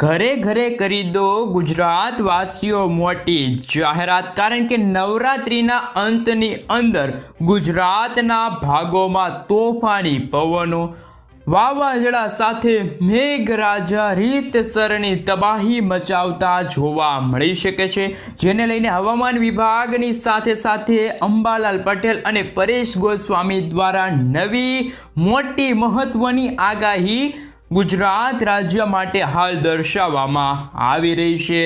ઘરે ઘરે કરી દો ગુજરાત વાસીઓ મોટી જાહેરાત. કારણ કે નવરાત્રિના અંતની અંદર ગુજરાતના ભાગોમાં તોફાની પવનો, વાવાઝોડા સાથે મેઘરાજા રીતસરની તબાહી મચાવતા જોવા મળી શકે છે. જેને લઈને હવામાન વિભાગની સાથે સાથે અંબાલાલ પટેલ અને પરેશ ગોસ્વામી દ્વારા નવી મોટી મહત્વની આગાહી ગુજરાત રાજ્ય માટે હાલ દર્શાવવામાં આવી રહી છે.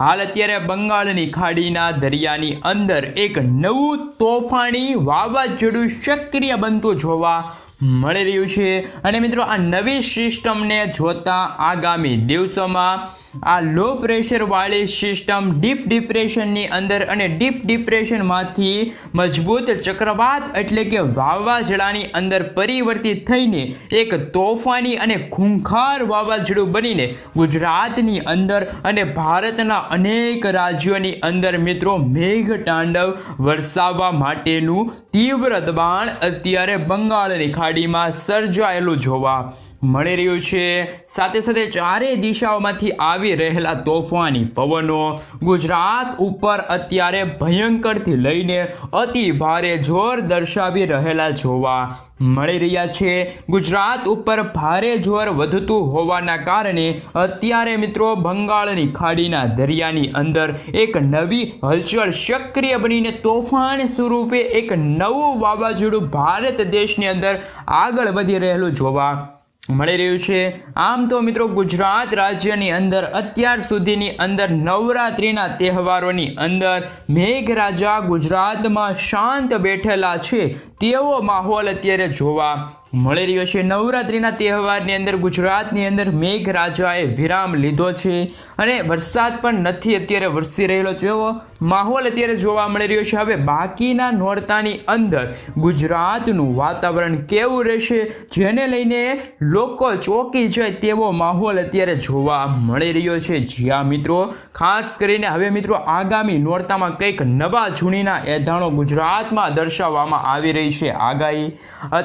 હાલ અત્યારે બંગાળની ખાડીના દરિયાની અંદર એક નવું તોફાની વાવાઝોડું સક્રિય બનતું જોવા મળી રહ્યું છે. અને મિત્રો, આ નવી સિસ્ટમને જોતા આગામી દિવસોમાં આ લો પ્રેશરવાળી સિસ્ટમ ડીપ ડિપ્રેશનની અંદર અને ડીપ ડિપ્રેશનમાંથી મજબૂત ચક્રવાત એટલે કે વાવાઝોડાની અંદર પરિવર્તિત થઈને એક તોફાની અને ખૂંખાર વાવાઝોડું બનીને ગુજરાતની અંદર અને ભારતના અનેક રાજ્યોની અંદર મિત્રો મેઘ તાંડવ વરસાવવા માટેનું તીવ્ર દબાણ અત્યારે બંગાળની ખાડીમાં સર્જાયેલું જોવા મળી રહ્યું છે. સાથે સાથે ચારેય દિશાઓમાંથી આવી રહેલા તોફાની પવનો ગુજરાત ઉપર અત્યારે ભયંકરથી લઈને અતિ ભારે જોર દર્શાવી રહેલા જોવા મળી રહ્યા છે. ગુજરાત ઉપર ભારે જોર વધતું હોવાના કારણે અત્યારે મિત્રો બંગાળની ખાડીના દરિયાની અંદર એક નવી હલચલ સક્રિય બનીને તોફાન સ્વરૂપે એક નવું વાવાઝોડું ભારત દેશની અંદર આગળ વધી રહેલું જોવા મળી રહ્યું છે. આમ તો મિત્રો ગુજરાત રાજ્યની અંદર અત્યાર સુધીની અંદર નવરાત્રિના તહેવારોની અંદર મેઘરાજા ગુજરાતમાં શાંત બેઠેલા છે. તેવો માહોલ અત્યારે જોવા મળી રહ્યો છે. નવરાત્રિના તહેવારની અંદર ગુજરાતની અંદર મેઘરાજાએ વિરામ લીધો છે અને વરસાદ પણ નથી અત્યારે વરસી રહેલો. જેવો માહોલ અત્યારે જોવા મળી રહ્યો છે. હવે બાકીના નોરતાની અંદર ગુજરાતનું વાતાવરણ કેવું રહેશે જેને લઈને લોકો ચોકી જાય તેવો માહોલ અત્યારે જોવા મળી રહ્યો છે. જ્યાં મિત્રો. ખાસ કરીને હવે મિત્રો આગામી નોરતામાં કંઈક નવા જૂનીના એધાણો ગુજરાતમાં દર્શાવવામાં આવી રહી છે. આગાહી.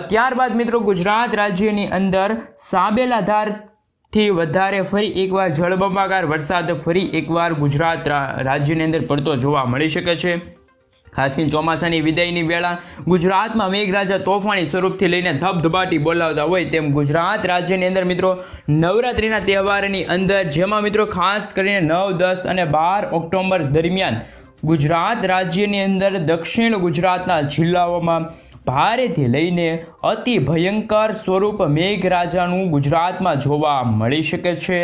ત્યારબાદ મિત્રો ગુજરાત રાજ્યની અંદર સાબેલાધારથી વધારે ફરી એકવાર જળબંબાકાર વરસાદ ફરી એકવાર ગુજરાત રાજ્યની અંદર પડતો જોવા મળી શકે છે. ખાસ કરીને ચોમાસાની વિદાયની વેળા ગુજરાતમાં મેઘરાજા તોફાની સ્વરૂપથી લઈને ધબધબાટી બોલાવતા હોય તેમ ગુજરાત રાજ્યની અંદર મિત્રો નવરાત્રિના તહેવારની અંદર જેમાં મિત્રો ખાસ કરીને નવ, દસ અને બાર ઓક્ટોબર દરમિયાન ગુજરાત રાજ્યની અંદર દક્ષિણ ગુજરાતના જિલ્લાઓમાં ભારેથી લઈને અતિ ભયંકર સ્વરૂપ મેઘરાજાનું ગુજરાતમાં જોવા મળી શકે છે.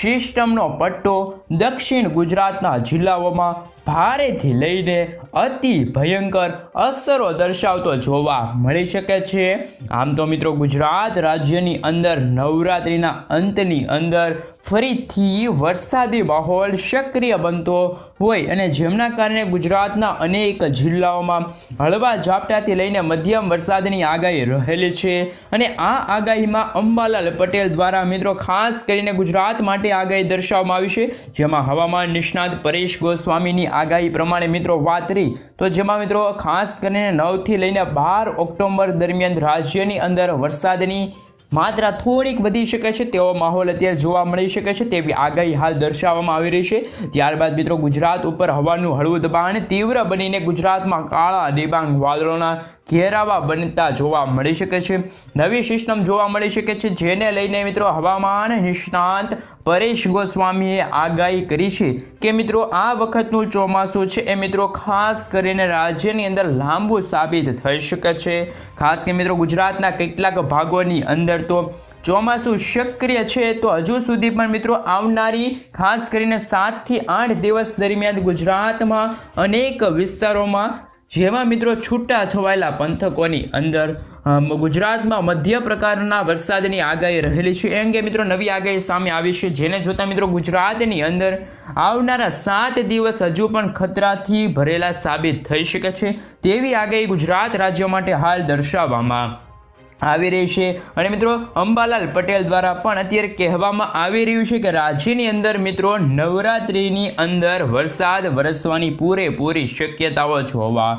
સિસ્ટમનો પટ્ટો દક્ષિણ ગુજરાતના જિલ્લાઓમાં ભારેથી લઈને અતિ ભયંકર અસરો દર્શાવતો જોવા મળી શકે છે. આમ તો મિત્રો ગુજરાત રાજ્યની અંદર નવરાત્રિના અંતની અંદર ફરીથી વરસાદી માહોલ સક્રિય બનતો હોય અને જેમના કારણે ગુજરાતના અનેક જિલ્લાઓમાં હળવા ઝાપટાથી લઈને મધ્યમ વરસાદની આગાહી રહેલી છે. અને આ આગાહીમાં અંબાલાલ પટેલ દ્વારા મિત્રો ખાસ કરીને ગુજરાત માટે આગાહી દર્શાવવામાં આવી છે. જેમાં હવામાન નિષ્ણાત પરેશ ગોસ્વામીની આગાહી પ્રમાણે મિત્રો વાત રહી. તો જેમાં મિત્રો ખાસ કરીને નવથી લઈને બાર ઓક્ટોબર દરમિયાન રાજ્યની અંદર વરસાદની માત્રા થોડીક વધી શકે છે. તેવો માહોલ અત્યારે જોવા મળી શકે છે. તેવી આગાહી હાલ દર્શાવવામાં આવી રહી છે. ત્યારબાદ મિત્રો ગુજરાત ઉપર હવાનું હળવું દબાણ તીવ્ર બનીને ગુજરાતમાં કાળા ડિબાંગ વાદળોના ઘેરાવા બનતા જોવા મળી શકે છે. નવી સિસ્ટમ જોવા મળી શકે છે, જેને લઈને મિત્રો હવામાન નિષ્ણાંત પરેશ ગોસ્વામીએ આગાહી કરી છે કે મિત્રો આ વખતનું ચોમાસું છે એ મિત્રો ખાસ કરીને રાજ્યની અંદર લાંબુ સાબિત થઈ શકે છે. ખાસ કે મિત્રો ગુજરાતના કેટલાક ભાગોની અંદર તો ચોમાસું સક્રિય છે તો હજુ સુધી પણ મિત્રો આવનારી ખાસ કરીને સાતથી આઠ દિવસ દરમિયાન ગુજરાતમાં અનેક વિસ્તારોમાં જેમાં મિત્રો છૂટા છવાયેલા પંથકોની અંદર ગુજરાતમાં મધ્ય પ્રકારના વરસાદની આગાહી રહેલી છે. એ અંગે મિત્રો નવી આગાહી સામે આવી છે. જેને જોતા મિત્રો ગુજરાતની અંદર આવનારા સાત દિવસ હજુ પણ ખતરાથી ભરેલા સાબિત થઈ શકે છે. તેવી આગાહી ગુજરાત રાજ્ય માટે હાલ દર્શાવવામાં આવી રહી છે. અને મિત્રો, અંબાલાલ પટેલ દ્વારા પણ અત્યારે કહેવામાં આવી રહ્યું છે કે રાજ્યની અંદર મિત્રો નવરાત્રિની અંદર વરસાદ વરસવાની પૂરેપૂરી શક્યતાઓ જોવા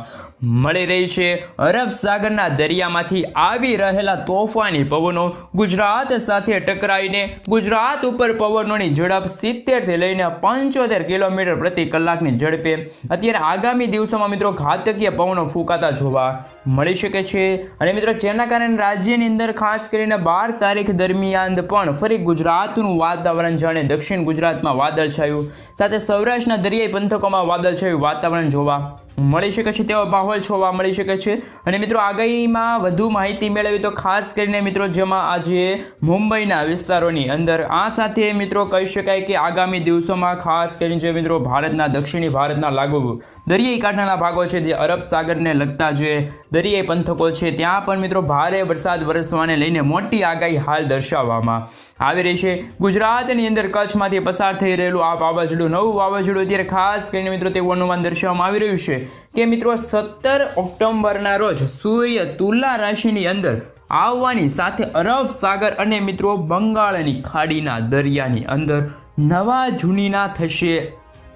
મળી રહી છે. અરબ સાગરના દરિયામાંથી આવી રહેલા તોફાની પવનો ગુજરાત સાથે ટકરાઈને ગુજરાત ઉપર પવનોની ઝડપ સિત્તેરથી લઈને પંચોતેર કિલોમીટર પ્રતિ કલાકની ઝડપે અત્યારે આગામી દિવસોમાં મિત્રો ઘાતકીય પવનો ફૂંકાતા જોવા મળી શકે છે. અને મિત્રો, જેના કારણે રાજ્યની અંદર ખાસ કરીને બાર તારીખ દરમિયાન પણ ફરી ગુજરાતનું વાતાવરણ જાણે દક્ષિણ ગુજરાતમાં વાદળછાયું. સાથે સૌરાષ્ટ્રના દરિયાઈ પંથકોમાં વાદળછાયું વાતાવરણ જોવા મળી શકે છે તેવો માહોલ જોવા મળી શકે છે. અને મિત્રો, આગાહીમાં વધુ માહિતી મેળવી તો ખાસ કરીને મિત્રો, જેમાં આજે મુંબઈના વિસ્તારોની અંદર આ સાથે મિત્રો કહી શકાય કે આગામી દિવસોમાં ખાસ કરીને જે મિત્રો ભારતના, દક્ષિણી ભારતના લાગુ દરિયાઈ કાંઠાના ભાગો છે જે અરબ સાગરને લગતા જે દરિયાઈ પંથકો છે, ત્યાં પણ મિત્રો ભારે વરસાદ વરસવાને લઈને મોટી આગાહી હાલ દર્શાવવામાં આવી રહી છે. ગુજરાતની અંદર કચ્છમાંથી પસાર થઈ રહેલું આ વાવાઝોડું, નવું વાવાઝોડું અત્યારે ખાસ કરીને મિત્રો તેવું અનુમાન દર્શાવવામાં આવી રહ્યું છે. કે મિત્રો સત્તર ઓક્ટોબરના રોજ સૂર્ય તુલા રાશિની અંદર આવવાની સાથે અરબ સાગર અને મિત્રો બંગાળની ખાડીના દરિયાની અંદર નવા જૂનીના થશે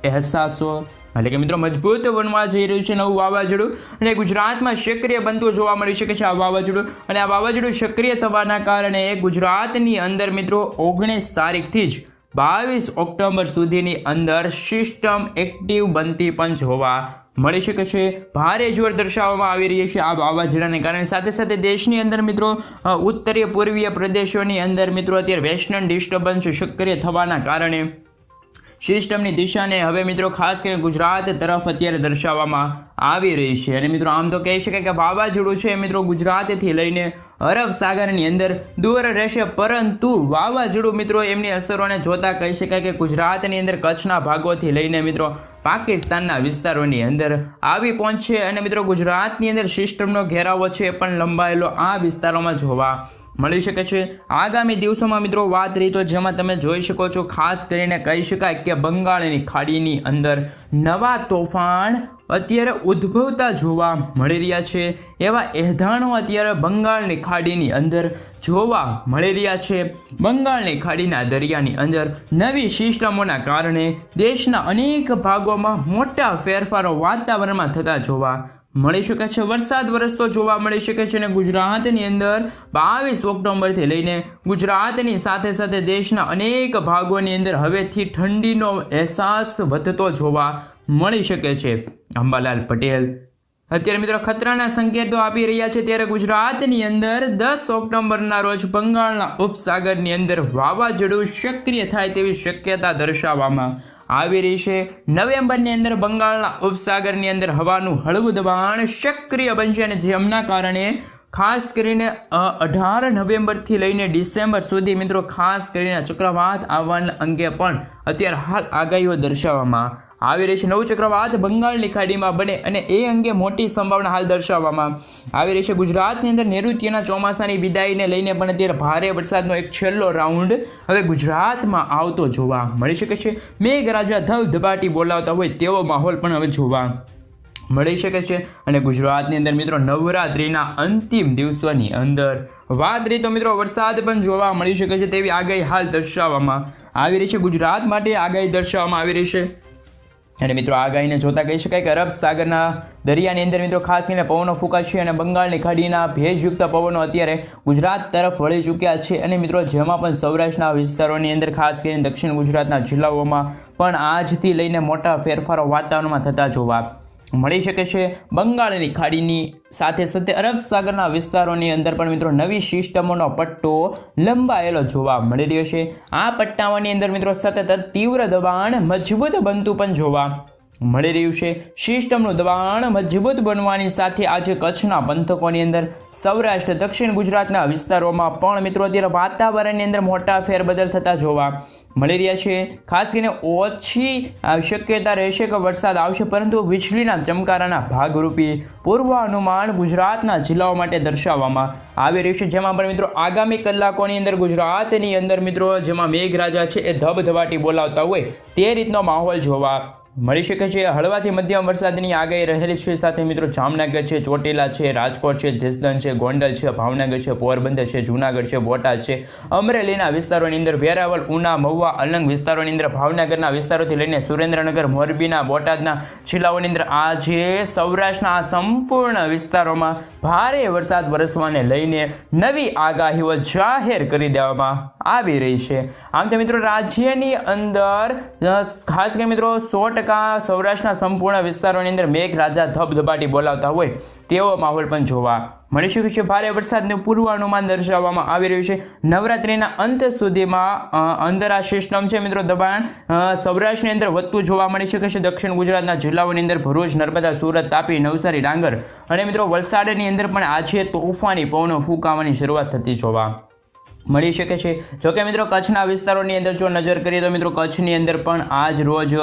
અહેસાસો. એટલે કે મિત્રો મજબૂત બનવા જઈ રહ્યું છે નવું વાવાઝોડું અને ગુજરાતમાં સક્રિય બનતું જોવા મળી શકે છે આ વાવાઝોડું. અને આ વાવાઝોડું સક્રિય થવાના કારણે ગુજરાતની અંદર મિત્રો ઓગણીસ તારીખથી જ બાવીસ ઓક્ટોબર સુધીની અંદર સિસ્ટમ એક્ટિવ બનતી પણ જોવા મળી શકે છે. ભારે જોર દર્શાવવામાં આવી રહી છે આ વાવાઝોડાને કારણે. સાથે સાથે દેશની અંદર મિત્રો ઉત્તરીય પૂર્વીય પ્રદેશોની અંદર મિત્રો, અત્યારે વેસ્ટર્ન ડિસ્ટર્બન્સ સક્રિય થવાના કારણે સિસ્ટમની દિશાને હવે મિત્રો ખાસ કરીને ગુજરાત તરફ અત્યારે દર્શાવવામાં આવી રહી છે. અને મિત્રો આમ તો કહી શકાય કે વાવાઝોડું છે મિત્રો ગુજરાતથી લઈને અરબ સાગરની અંદર દૂર રહેશે, પરંતુ વાવાઝોડું મિત્રો એમની અસરોને જોતા કહી શકાય કે ગુજરાતની અંદર કચ્છના ભાગોથી લઈને મિત્રો પાકિસ્તાનના વિસ્તારોની અંદર આવી પહોંચશે. અને મિત્રો ગુજરાતની અંદર સિસ્ટમનો ઘેરાવો છે એ પણ લંબાયેલો આ વિસ્તારોમાં જોવા મળી શકે છે. આગામી દિવસોમાં મિત્રો વાત રહી તો જેમાં તમે જોઈ શકો છો, ખાસ કરીને કહી શકાય કે બંગાળની ખાડીની અંદર નવા તોફાન અત્યારે ઉદ્ભવતા જોવા મળી રહ્યા છે. એવા એધાણો અત્યારે બંગાળની ખાડીની અંદર જોવા મળી રહ્યા છે. બંગાળની ખાડીના દરિયાની અંદર નવી સિસ્ટમોના કારણે દેશના અનેક ભાગોમાં મોટા ફેરફારો વાતાવરણમાં થતા જોવા મળી શકે છે. વરસાદ વરસતો જોવા મળી શકે છે અને ગુજરાતની અંદર બાવીસ ઓક્ટોબરથી લઈને ગુજરાતની સાથે સાથે દેશના અનેક ભાગોની અંદર હવેથી ઠંડીનો અહેસાસ વધતો જોવા મળી શકે છે. અંબાલાલ પટેલ. અત્યારે મિત્રો ખતરાના સંકેતો આપી રહ્યા છે. ત્યારે ગુજરાતની અંદર દસ ઓક્ટોબરના રોજ બંગાળના ઉપસાગરની અંદર વાવાઝોડું સક્રિય થાય તેવી શક્યતા દર્શાવવામાં આવી રહેશે નવેમ્બરની અંદર બંગાળના ઉપસાગરની અંદર હવાનું હળવું દબાણ સક્રિય બનશે અને જેમના કારણે ખાસ કરીને અઢાર નવેમ્બરથી લઈને ડિસેમ્બર સુધી મિત્રો ખાસ કરીને ચક્રવાત આવવાના અંગે પણ અત્યારે હાલ આગાહીઓ દર્શાવવામાં આવી રહી છે નવું ચક્રવાત બંગાળની ખાડીમાં બને અને એ અંગે મોટી સંભાવના હાલ દર્શાવવામાં આવી રહી છે. ગુજરાતની અંદર નૈઋત્યના ચોમાસાની વિદાયને લઈને પણ અત્યારે ભારે વરસાદનો એક છેલ્લો રાઉન્ડ હવે ગુજરાતમાં આવતો જોવા મળી શકે છે. મેઘરાજા ધબધબાટી બોલાવતા હોય તેવો માહોલ પણ હવે જોવા મળી શકે છે. અને ગુજરાતની અંદર મિત્રો નવરાત્રિના અંતિમ દિવસોની અંદર વાત રહી તો મિત્રો વરસાદ પણ જોવા મળી શકે છે તેવી આગાહી હાલ દર્શાવવામાં આવી રહી છે. ગુજરાત માટે આગાહી દર્શાવવામાં આવી રહી છે. અને મિત્રો આગાહીને જોતા કહી શકાય કે અરબ સાગરના દરિયાની અંદર મિત્રો ખાસ કરીને પવનો ફૂંકાશે અને બંગાળની ખાડીના ભેજયુક્ત પવનો અત્યારે ગુજરાત તરફ વળી ચૂક્યા છે. અને મિત્રો જેમાં પણ સૌરાષ્ટ્રના વિસ્તારોની અંદર ખાસ કરીને દક્ષિણ ગુજરાતના જિલ્લાઓમાં પણ આજથી લઈને મોટા ફેરફારો વાતાવરણમાં થતા જોવા મળી શકે છે. બંગાળની ખાડીની સાથે સાથે અરબ સાગરના વિસ્તારોની અંદર પણ મિત્રો નવી સિસ્ટમોનો પટ્ટો લંબાયેલો જોવા મળી રહ્યો છે. આ પટ્ટાઓની અંદર મિત્રો સતત તીવ્ર દબાણ, મજબૂત બનતું પણ જોવા મળી રહ્યું છે. સિસ્ટમનું દબાણ મજબૂત બનવાની સાથે આજે કચ્છના પંથકોની અંદર, સૌરાષ્ટ્ર, દક્ષિણ ગુજરાતના વિસ્તારોમાં પણ મિત્રો અત્યારે વાતાવરણની અંદર મોટા ફેરબદલ થતા જોવા મળી રહ્યા છે. ખાસ કરીને ઓછી શક્યતા રહેશે કે વરસાદ આવશે, પરંતુ વીજળીના ચમકારાના ભાગરૂપે પૂર્વાનુમાન ગુજરાતના જિલ્લાઓ માટે દર્શાવવામાં આવી રહ્યું છે. જેમાં પણ મિત્રો આગામી કલાકોની અંદર ગુજરાતની અંદર મિત્રો, જેમાં મેઘરાજા છે એ ધબધબાટી બોલાવતા હોય તે રીતનો માહોલ જોવા મળી શકે છે. હળવાથી મધ્યમ વરસાદની આગાહી રહેલી છે. સાથે મિત્રો જામનગર છે, ચોટીલા છે, રાજકોટ છે જસદન છે, ગોંડલ છે, ભાવનગર છે, પોરબંદર છે, જૂનાગઢ છે, બોટાદ છે. અમરેલીના વિસ્તારોની અંદર વેરાવળ, ઉના, મહુવા, અલંગ વિસ્તારોની અંદર ભાવનગરના વિસ્તારોથી લઈને સુરેન્દ્રનગર, મોરબીના, બોટાદના જિલ્લાઓની અંદર આજે સૌરાષ્ટ્રના આ સંપૂર્ણ વિસ્તારોમાં ભારે વરસાદ વરસવાને લઈને નવી આગાહીઓ જાહેર કરી દેવામાં આવી રહી છે. આમ તો મિત્રો રાજ્યની અંદર ખાસ કરીને મિત્રો સો ટકા સૌરાષ્ટ્રના સંપૂર્ણ વિસ્તારોની અંદર મેઘરાજા ધબધબાટી બોલાવતા હોય તેવો માહોલ પણ જોવા મળી શકે છે ભારે વરસાદનું પૂર્વાનુમાન દર્શાવવામાં આવી રહ્યું છે? નવરાત્રિના અંત સુધીમાં અંદર આ સિસ્ટમ છે મિત્રો દબાણ સૌરાષ્ટ્રની અંદર વધતું જોવા મળી શકે છે. દક્ષિણ ગુજરાતના જિલ્લાઓની અંદર ભરૂચ, નર્મદા, સુરત, તાપી, નવસારી, ડાંગર અને મિત્રો વલસાડની અંદર પણ આજે તોફાની, પવનો ફૂંકાવાની શરૂઆત થતી જોવા મળી શકે છે. જોકે મિત્રો કચ્છના વિસ્તારોની અંદર જો નજર કરીએ તો મિત્રો કચ્છની અંદર પણ આજ રોજ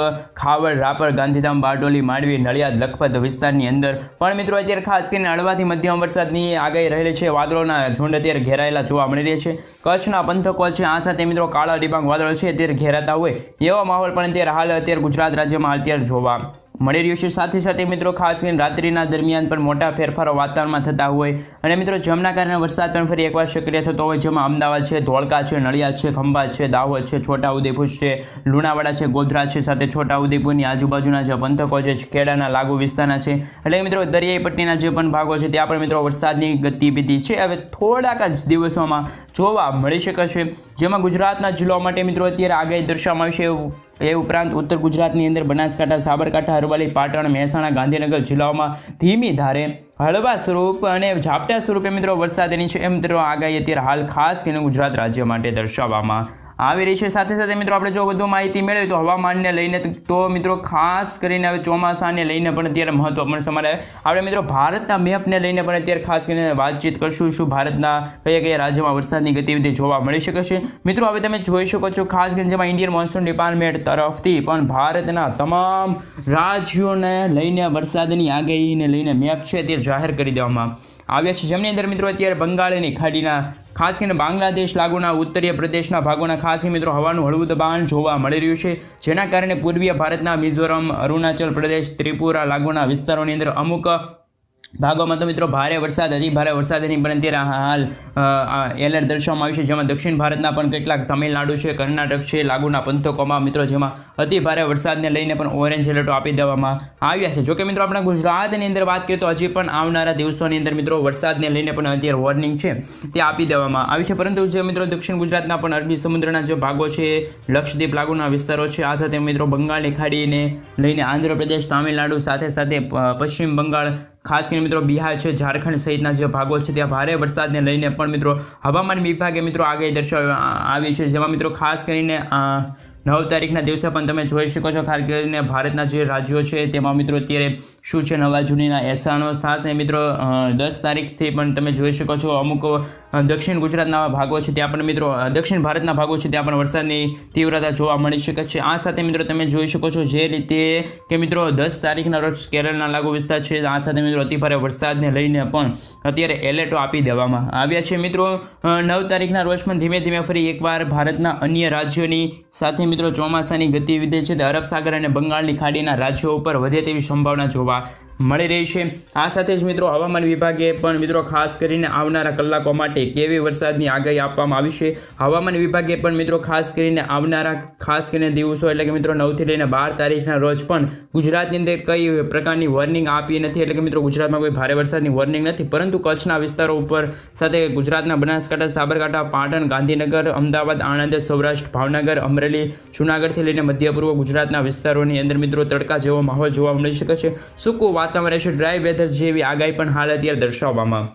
ખાવડ, રાપર, ગાંધીધામ, બારડોલી, માંડવી, નડિયાદ, લખપત વિસ્તારની અંદર પણ મિત્રો અત્યારે ખાસ કરીને હળવાથી મધ્યમ વરસાદની આગાહી રહેલી છે. વાદળોના ઝુંડ અત્યારે ઘેરાયેલા જોવા મળી રહ્યા છે. કચ્છના પંથકો છે, આ સાથે મિત્રો કાળા ડિબાંગ વાદળો છે, અત્યારે ઘેરાતા હોય એવો માહોલ પણ અત્યારે હાલ અત્યારે ગુજરાત રાજ્યમાં અત્યારે જોવા મળી રહ્યું છે. સાથે સાથે મિત્રો ખાસ કરીને રાત્રિના દરમિયાન પણ મોટા ફેરફારો વાતાવરણમાં થતા હોય. અને મિત્રો જેમના કારણે વરસાદ પણ ફરી એકવાર સક્રિય થતો હોય, જેમાં અમદાવાદ છે, ધોળકા છે નડિયાદ છે ખંભાત છે દાહોદ છે, છોટાઉદેપુર છે, લુણાવાડા છે, ગોધરા છે, સાથે છોટાઉદેપુરની આજુબાજુના જે પંથકો છે, ખેડાના લાગુ વિસ્તારના છે. એટલે મિત્રો દરિયાઈ પટ્ટીના જે પણ ભાગો છે, ત્યાં પણ મિત્રો વરસાદની ગતિવિધિ છે. હવે થોડાક જ દિવસોમાં જોવા મળી શકે છે. જેમાં ગુજરાતના જિલ્લાઓ માટે મિત્રો અત્યારે આગાહી દર્શાવવામાં આવી છે. એવું એ ઉપરાંત ઉત્તર ગુજરાતની અંદર બનાસકાંઠા, સાબરકાંઠા, અરવલ્લી, પાટણ, મહેસાણા, ગાંધીનગર જિલ્લાઓમાં ધીમી ધારે હળવા સ્વરૂપ અને ઝાપટા સ્વરૂપે મિત્રો વરસાદની છે. એમ મિત્રો આગાહી અત્યારે હાલ ખાસ કરીને ગુજરાત રાજ્ય માટે દર્શાવવામાં આવી રહી છે. સાથે સાથે મિત્રો, આપણે જો વધુ માહિતી મેળવી તો હવામાનને લઈને તો મિત્રો, ખાસ કરીને હવે ચોમાસાને લઈને પણ અત્યારે મહત્વપૂર્ણ સમારે આપણે મિત્રો, ભારતના મેપને લઈને પણ અત્યારે ખાસ કરીને વાતચીત કરશું, શું ભારતના કયા કયા રાજ્યમાં વરસાદની ગતિવિધિ જોવા મળી શકે છે. મિત્રો, હવે તમે જોઈ શકો છો, ખાસ કરીને જેમાં ઇન્ડિયન મોન્સૂન ડિપાર્ટમેન્ટ તરફથી પણ ભારતના તમામ રાજ્યોને લઈને વરસાદની આગાહીને લઈને મેપ છે, તે જાહેર કરી દેવામાં આવ્યા છે. જેમની અંદર મિત્રો, અત્યારે બંગાળની ખાડીના ખાસ કરીને બાંગ્લાદેશ લાગુના ઉત્તરીય પ્રદેશના ભાગોના ખાસ મિત્રો હવાનું હળવું દબાણ જોવા મળી રહ્યું છે. જેના કારણે પૂર્વીય ભારતના મિઝોરમ, અરુણાચલ પ્રદેશ, ત્રિપુરા લાગુના વિસ્તારોની અંદર અમુક ભાગોમાં તો મિત્રો ભારે વરસાદ અતિ ભારે વરસાદની પણ અત્યારે હાલ એલર્ટ દર્શાવવામાં આવ્યું છે. જેમાં દક્ષિણ ભારતના પણ કેટલાક તમિલનાડુ છે, કર્ણાટક છે, લાગુના પંથકોમાં મિત્રો જેમાં અતિ ભારે વરસાદને લઈને પણ ઓરેન્જ એલર્ટો આપી દેવામાં આવ્યા છે. જોકે મિત્રો આપણા ગુજરાતની અંદર વાત કરીએ તો હજી પણ આવનારા દિવસોની અંદર મિત્રો વરસાદને લઈને પણ અત્યારે વોર્નિંગ છે તે આપી દેવામાં આવી છે. પરંતુ જે મિત્રો દક્ષિણ ગુજરાતના પણ અરબી સમુદ્રના જે ભાગો છે, લક્ષદ્વીપ, લાગુના વિસ્તારો છે, આ સાથે મિત્રો બંગાળની ખાડીને લઈને આંધ્રપ્રદેશ, તમિલનાડુ સાથે સાથે પશ્ચિમ બંગાળ ખાસ કરીને મિત્રો બિહાર છે, ઝારખંડ સહિતના જે ભાગો છે, ત્યાં ભારે વરસાદને લઈને પણ મિત્રો હવામાન વિભાગે મિત્રો આગાહી દર્શાવવા આવી છે. જેમાં મિત્રો ખાસ કરીને નવ તારીખના દિવસે પણ તમે જોઈ શકો છો, ખાસ કરીને ભારતના જે રાજ્યો છે, તેમાં મિત્રો અત્યારે શું છે નવા જૂનીના એસાનો સાથે મિત્રો દસ તારીખથી પણ તમે જોઈ શકો છો અમુક દક્ષિણ ગુજરાતના ભાગો છે ત્યાં પણ મિત્રો દક્ષિણ ભારતના ભાગો છે ત્યાં પણ વરસાદની તીવ્રતા જોવા મળી શકે છે. આ સાથે મિત્રો તમે જોઈ શકો છો જે રીતે કે મિત્રો, દસ તારીખના રોજ કેરળના લાગુ વિસ્તાર છે. આ સાથે મિત્રો અતિભારે વરસાદને લઈને પણ અત્યારે એલર્ટો આપી દેવામાં આવ્યા છે. મિત્રો નવ તારીખના રોજ પણ ધીમે ધીમે ફરી એકવાર ભારતના અન્ય રાજ્યોની સાથે મિત્રો ચોમાસાની ગતિવિધિ છે. તે અરબ સાગર અને બંગાળની ખાડીના રાજ્યો ઉપર વધે તેવી સંભાવના જોવા Києва મળી રહી છે. આ સાથે જ મિત્રો હવામાન વિભાગે પણ મિત્રો ખાસ કરીને આવનારા કલાકો માટે કેવી વરસાદની આગાહી આપવામાં આવી છે. હવામાન વિભાગે પણ મિત્રો ખાસ કરીને આવનારા ખાસ કરીને દિવસો એટલે કે મિત્રો નવથી લઈને બાર તારીખના રોજ પણ ગુજરાતની અંદર કઈ પ્રકારની વોર્નિંગ આપી નથી. એટલે કે મિત્રો ગુજરાતમાં કોઈ ભારે વરસાદની વોર્નિંગ નથી. પરંતુ કચ્છના વિસ્તારો ઉપર સાથે ગુજરાતના બનાસકાંઠા, સાબરકાંઠા, પાટણ, ગાંધીનગર, અમદાવાદ, આણંદ, સૌરાષ્ટ્ર, ભાવનગર, અમરેલી, જૂનાગઢથી લઈને મધ્ય પૂર્વ ગુજરાતના વિસ્તારોની અંદર મિત્રો તડકા જેવો માહોલ જોવા મળી શકે છે. સૂકું વાતાવરણ રહેશે. ડ્રાય વેધર જેવી આગાહી પણ હાલ અત્યારે દર્શાવવામાં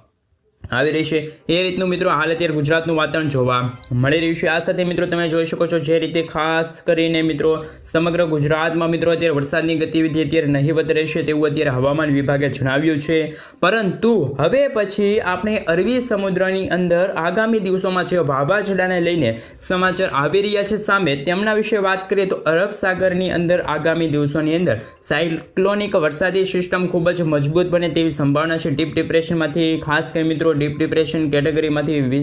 આવી રહી છે. એ રીતનું મિત્રો હાલ અત્યારે ગુજરાતનું વાતાવરણ જોવા મળી રહ્યું છે. આ સાથે મિત્રો તમે જોઈ શકો છો જે રીતે ખાસ કરીને મિત્રો સમગ્ર ગુજરાતમાં મિત્રો અત્યારે વરસાદની ગતિવિધિ અત્યારે નહીવત રહેશે તેવું અત્યારે હવામાન વિભાગે જણાવ્યું છે. પરંતુ હવે પછી આપણે અરબી સમુદ્રની અંદર આગામી દિવસોમાં જે વાવાઝોડાને લઈને સમાચાર આવી રહ્યા છે સામે તેમના વિશે વાત કરીએ તો અરબ સાગરની અંદર આગામી દિવસોની અંદર સાયક્લોનિક વરસાદી સિસ્ટમ ખૂબ જ મજબૂત બને તેવી સંભાવના છે. ડીપ ડિપ્રેશનમાંથી ખાસ કરીને મિત્રો મિત્રો ડીપ ડિપ્રેશન કેટેગરીમાંથી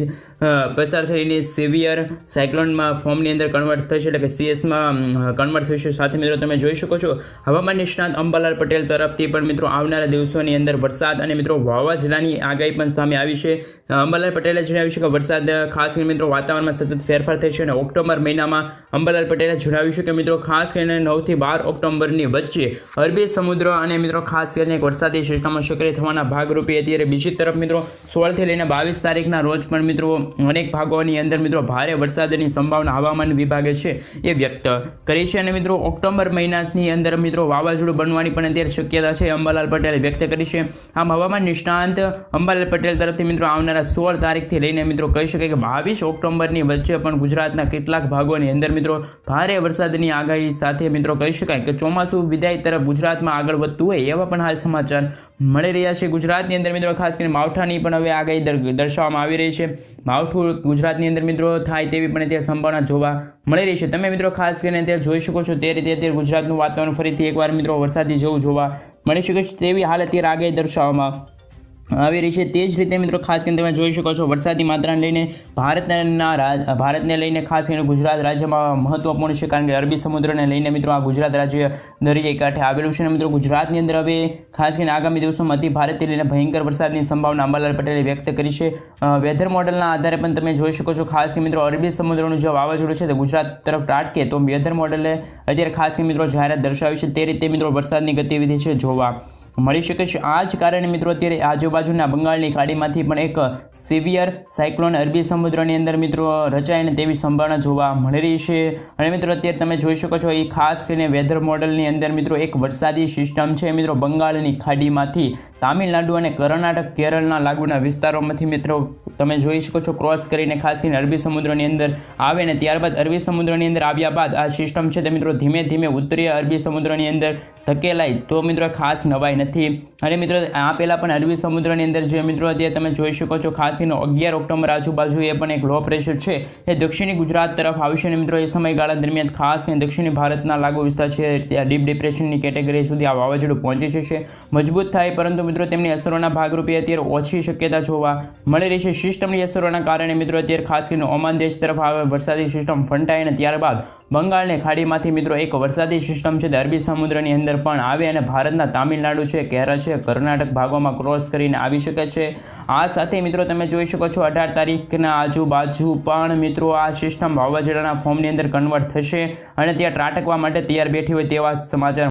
પસાર થઈને સિવિયર સાયક્લોનમાં ફોર્મની અંદર કન્વર્ટ થશે, એટલે કે સીએસમાં કન્વર્ટ થશે. સાથે મિત્રો, તમે જોઈ શકો છો, હવામાન નિષ્ણાત અંબાલાલ પટેલ તરફથી પણ મિત્રો, આવનારા દિવસોની અંદર વરસાદ અને મિત્રો, વાવાઝોડાની આગાહી પણ સામે આવી છે. અંબાલાલ પટેલે જણાવ્યું છે કે વરસાદ ખાસ કરીને મિત્રો, વાતાવરણમાં સતત ફેરફાર થશે અને ઓક્ટોબર મહિનામાં અંબાલાલ પટેલે જણાવ્યું છે કે મિત્રો, ખાસ કરીને નવથી બાર ઓક્ટોબરની વચ્ચે અરબી સમુદ્ર અને મિત્રો, ખાસ કરીને એક વરસાદી સિસ્ટમો સક્રિય થવાના ભાગરૂપે અત્યારે બીજી તરફ મિત્રો સોળથી લઈને બાવીસ તારીખના રોજ પણ મિત્રો અનેક ભાગોની અંદર મિત્રો ભારે વરસાદની સંભાવના હવામાન વિભાગે છે એ વ્યક્ત કરી છે. અને મિત્રો ઓક્ટોબર મહિનાની અંદર મિત્રો વાવાઝોડું બનવાની પણ અત્યારે શક્યતા છે, અંબાલાલ પટેલે વ્યક્ત કરી છે. આમ હવામાન નિષ્ણાંત અંબાલાલ પટેલ તરફથી મિત્રો આવનારા સોળ તારીખથી લઈને મિત્રો કહી શકાય કે બાવીસ ઓક્ટોબરની વચ્ચે પણ ગુજરાતના કેટલાક ભાગોની અંદર મિત્રો ભારે વરસાદની આગાહી સાથે મિત્રો કહી શકાય કે ચોમાસું વિદાય તરફ ગુજરાતમાં આગળ વધતું હોય એવા પણ હાલ સમાચાર મળી રહ્યા છે ગુજરાતની અંદર મિત્રો, ખાસ કરીને માવઠાની પણ હવે આગાહી દર્શાવવામાં આવી રહી છે. માવઠું ગુજરાતની અંદર મિત્રો થાય તેવી પણ અત્યારે સંભાવના જોવા મળી રહી છે. તમે મિત્રો, ખાસ કરીને અત્યારે જોઈ શકો છો તે રીતે અત્યારે ગુજરાતનું વાતાવરણ ફરીથી એકવાર મિત્રો વરસાદી જેવું જોવા મળી શકે છે તેવી હાલ અત્યારે આગાહી દર્શાવવામાં આવી રહી છે. તે જ રીતે મિત્રો, ખાસ કરીને તમે જોઈ શકો છો, વરસાદી માત્રાને લઈને ભારતના ભારતને લઈને ખાસ કરીને ગુજરાત રાજ્યમાં મહત્વપૂર્ણ છે, કારણ કે અરબી સમુદ્રને લઈને મિત્રો આ ગુજરાત રાજ્ય દરિયાઈ કાંઠે આવેલું છે. અને મિત્રો, ગુજરાતની અંદર હવે ખાસ કરીને આગામી દિવસોમાં અતિ ભારતથી લઈને ભયંકર વરસાદની સંભાવના અંબાલાલ પટેલે વ્યક્ત કરી છે. વેધર મોડલના આધારે પણ તમે જોઈ શકો છો, ખાસ કરીને મિત્રો, અરબી સમુદ્રનું જે વાવાઝોડું છે, તે ગુજરાત તરફ ટાટકે તો વેધર મોડલે અત્યારે ખાસ કરીને મિત્રો જાહેરાત દર્શાવી છે. તે રીતે મિત્રો વરસાદની ગતિવિધિ છે જોવા. મળી શકે છે. આ જ કારણે મિત્રો, અત્યારે આજુબાજુના બંગાળની ખાડીમાંથી પણ એક સિવિયર સાયક્લોન અરબી સમુદ્રની અંદર મિત્રો રચાય તેવી સંભાવના જોવા મળી રહી છે. અને મિત્રો, અત્યારે તમે જોઈ શકો છો, એ ખાસ કરીને વેધર મોડલની અંદર મિત્રો, એક વરસાદી સિસ્ટમ છે મિત્રો, બંગાળની ખાડીમાંથી. તામિલનાડુ અને કર્ણાટક કેરળના લાગુના વિસ્તારોમાંથી મિત્રો, તમે જોઈ શકો છો ક્રોસ કરીને ખાસ કરીને અરબી સમુદ્રની અંદર આવે ને ત્યારબાદ અરબી સમુદ્રની અંદર આવ્યા બાદ આ સિસ્ટમ છે તે મિત્રો, ધીમે ધીમે ઉત્તરીય અરબી સમુદ્રની અંદર ધકેલાય. તો મિત્રો, ખાસ નવાઈ નથી. અને મિત્રો, આ પહેલાં પણ અરબી સમુદ્રની અંદર જે મિત્રો અત્યારે તમે જોઈ શકો છો, ખાસ કરીને અગિયાર ઓક્ટોબર આજુબાજુ એ પણ એક લો પ્રેશર છે. એ દક્ષિણી ગુજરાત તરફ આવશે અને મિત્રો, એ સમયગાળા દરમિયાન ખાસ કરીને દક્ષિણી ભારતના લાગુ વિસ્તાર છે, ત્યાં ડીપ ડિપ્રેશનની કેટેગરી સુધી આ વાવાઝોડું પહોંચી જશે. મજબૂત થાય, પરંતુ મિત્રો, તેમની અસરોના ભાગરૂપે અત્યારે ઓછી શક્યતા જોવા મળી રહી છે. સિસ્ટમની અસરોના કારણે મિત્રો, અત્યારે ખાસ કરીને ઓમાન દેશ તરફ આવે, વરસાદી સિસ્ટમ ફંટાય અને ત્યારબાદ બંગાળની ખાડીમાંથી મિત્રો, એક વરસાદી સિસ્ટમ છે તે અરબી સમુદ્રની અંદર પણ આવે અને ભારતના તામિલનાડુ છે, કેરળ છે, કર્ણાટક ભાગોમાં ક્રોસ કરીને આવી શકે છે. આ સાથે મિત્રો તમે જોઈ શકો છો, અઢાર તારીખના આજુબાજુ પણ મિત્રો આ સિસ્ટમ વાવાઝોડાના ફોર્મની અંદર કન્વર્ટ થશે અને ત્યાં ત્રાટકવા માટે તૈયાર બેઠી હોય તેવા સમાચાર